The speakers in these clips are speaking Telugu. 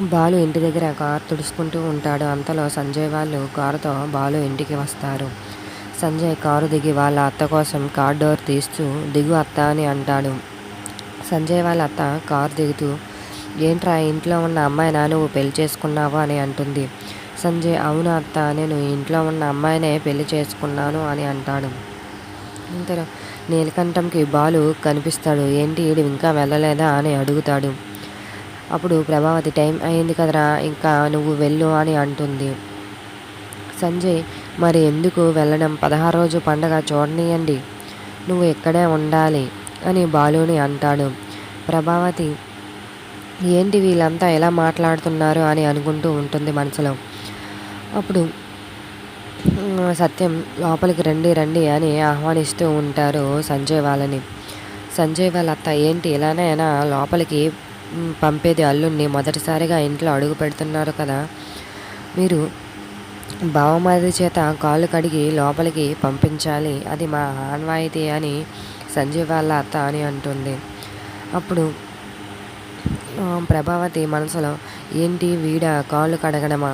బాలు ఇంటి దగ్గర కారు తుడుచుకుంటూ ఉంటాడు. అంతలో సంజయ్ వాళ్ళు కారుతో బాలు ఇంటికి వస్తారు. సంజయ్ కారు దిగి వాళ్ళ అత్త కోసం కార్ డోర్ తీస్తూ దిగు అత్త అని అంటాడు. సంజయ్ వాళ్ళ అత్త కారు దిగుతూ ఏంట్రా ఇంట్లో ఉన్న అమ్మాయినా నువ్వు పెళ్ళి చేసుకున్నావు అని అంటుంది. సంజయ్ అవును అత్త నేను ఇంట్లో ఉన్న అమ్మాయినే పెళ్ళి చేసుకున్నాను అని అంటాడు. ఇంతలో నీలకంఠంకి బాలు కనిపిస్తాడు. ఏంటి వీడు ఇంకా వెళ్ళలేదా అని అడుగుతాడు. అప్పుడు ప్రభావతి టైం అయింది కదరా ఇంకా నువ్వు వెళ్ళు అని అంటుంది. సంజయ్ మరి ఎందుకు వెళ్ళడం? పదహారు రోజు పండగ చూడనీయండి. నువ్వు ఇక్కడే ఉండాలి అని బాలుని అంటాడు. ప్రభావతి ఏంటి వీళ్ళంతా ఎలా మాట్లాడుతున్నారు అని అనుకుంటూ ఉంటుంది మనసులో. అప్పుడు సత్యం లోపలికి రండి రండి అని ఆహ్వానిస్తూ ఉంటారు సంజయ్ వాళ్ళని. సంజయ్ వాళ్ళ అత్త ఏంటి ఇలానైనా లోపలికి పంపేది అల్లుణ్ణి. మొదటిసారిగా ఇంట్లో అడుగు పెడుతున్నారు కదా. మీరు బావమరిది చేత కాళ్ళు కడిగి లోపలికి పంపించాలి. అది మా ఆన్వాయితీ అని సంజయ్ వాళ్ళ అత్త అని అంటుంది. అప్పుడు ప్రభావతి మనసులో ఏంటి వీడ కాళ్ళు కడగడమా?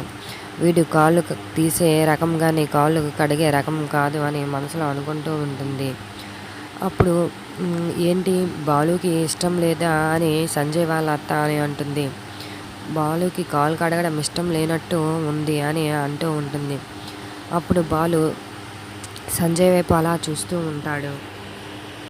వీడు కాళ్ళు తీసే రకం కానీ కాళ్ళు కడిగే రకం కాదు అని మనసులో అనుకుంటూ ఉంటుంది. అప్పుడు ఏంటి? బాలుకి ఇష్టం లేదా అని సంజయ్ వాళ్ళ అత్త అని అంటుంది. బాలుకి కాలు కడగడం ఇష్టం లేనట్టు ఉంది అని అంటూ ఉంటుంది. అప్పుడు బాలు సంజయ్ వైపు అలా చూస్తూ ఉంటాడు.